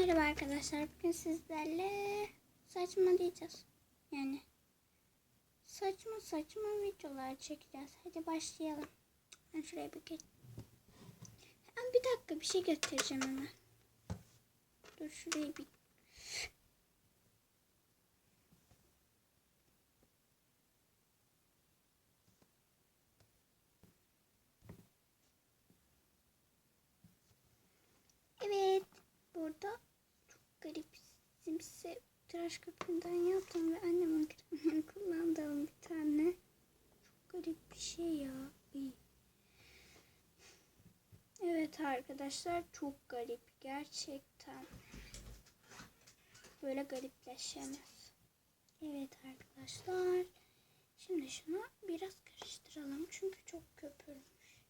Merhaba arkadaşlar. Bugün sizlerle saçma diyeceğiz. Yani saçma saçma videolar çekeceğiz. Hadi başlayalım. Ben şuraya bir geç. Hemen bir dakika bir şey göstereceğim hemen. Dur şurayı bir Evet. Burada simsi tıraş köpüğünden yaptım ve annemin kremini kullandığım bir tane. Çok garip bir şey ya. Evet arkadaşlar çok garip gerçekten. Böyle garipleşemez. Evet arkadaşlar. Şimdi şunu biraz karıştıralım çünkü çok köpürmüş.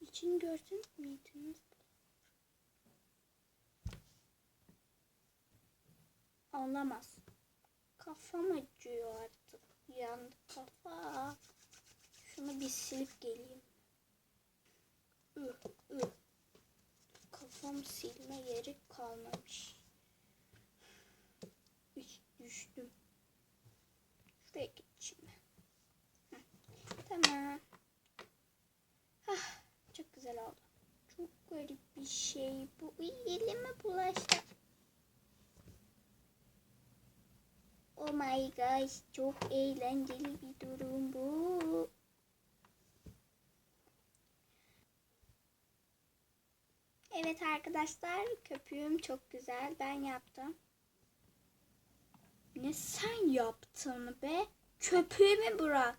İçini gördün müydünüz? Olamaz. Kafam acıyor artık. Yandı kafa. Şunu bir silip geleyim. Ih, ih. Kafam silme yeri kalmamış. Üş, düştüm. Şuraya geçeyim. Heh, Tamam. Hah, çok güzel oldu. Çok garip bir şey bu. Uy, Gosh, çok eğlenceli bir durum bu. Evet arkadaşlar, köpüğüm çok güzel. Ben yaptım. Ne sen yaptın be? Köpüğümü bırak.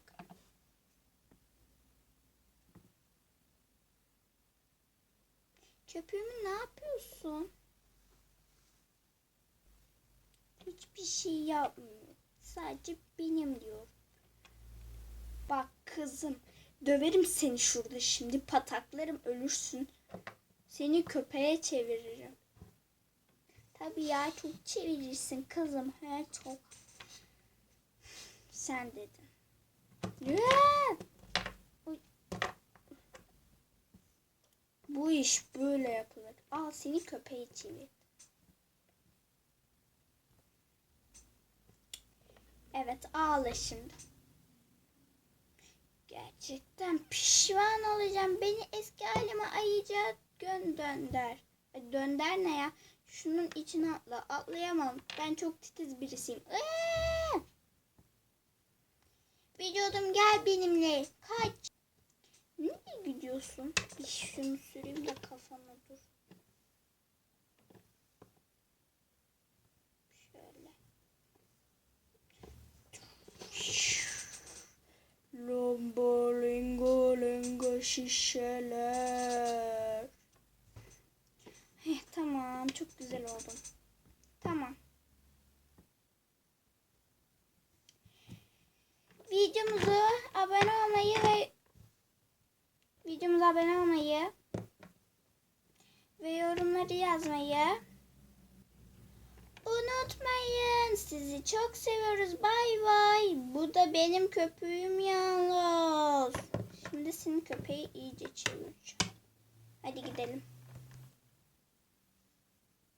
Köpüğümü ne yapıyorsun? Hiçbir şey yapmıyor. Sadece benim diyor. Bak kızım, döverim seni şurada şimdi pataklarım ölürsün. Seni köpeğe çeviririm. Tabii ya çok çevirirsin kızım. He çok. Sen dedin. Bu iş böyle yapılır. Al seni köpeğe çevir. Evet ağla şimdi. Gerçekten pişman olacağım. Beni eski halime ayıca gön dönder. Ay, Dönder ne ya? Şunun içine atla. Atlayamam. Ben çok titiz birisiyim. Ee! Vücudum gel benimle. Kaç. Nereye gidiyorsun? Bir şunu süreyim de kafama dur. Şişeler. Heh, tamam çok güzel oldum. Tamam. Videomuzu abone olmayı ve videomuza abone olmayı ve yorumları yazmayı unutmayın. Sizi çok seviyoruz. Bay bay. Bu da benim köpüğüm yalnız. Köpeği iyice çevireceğim. Hadi gidelim.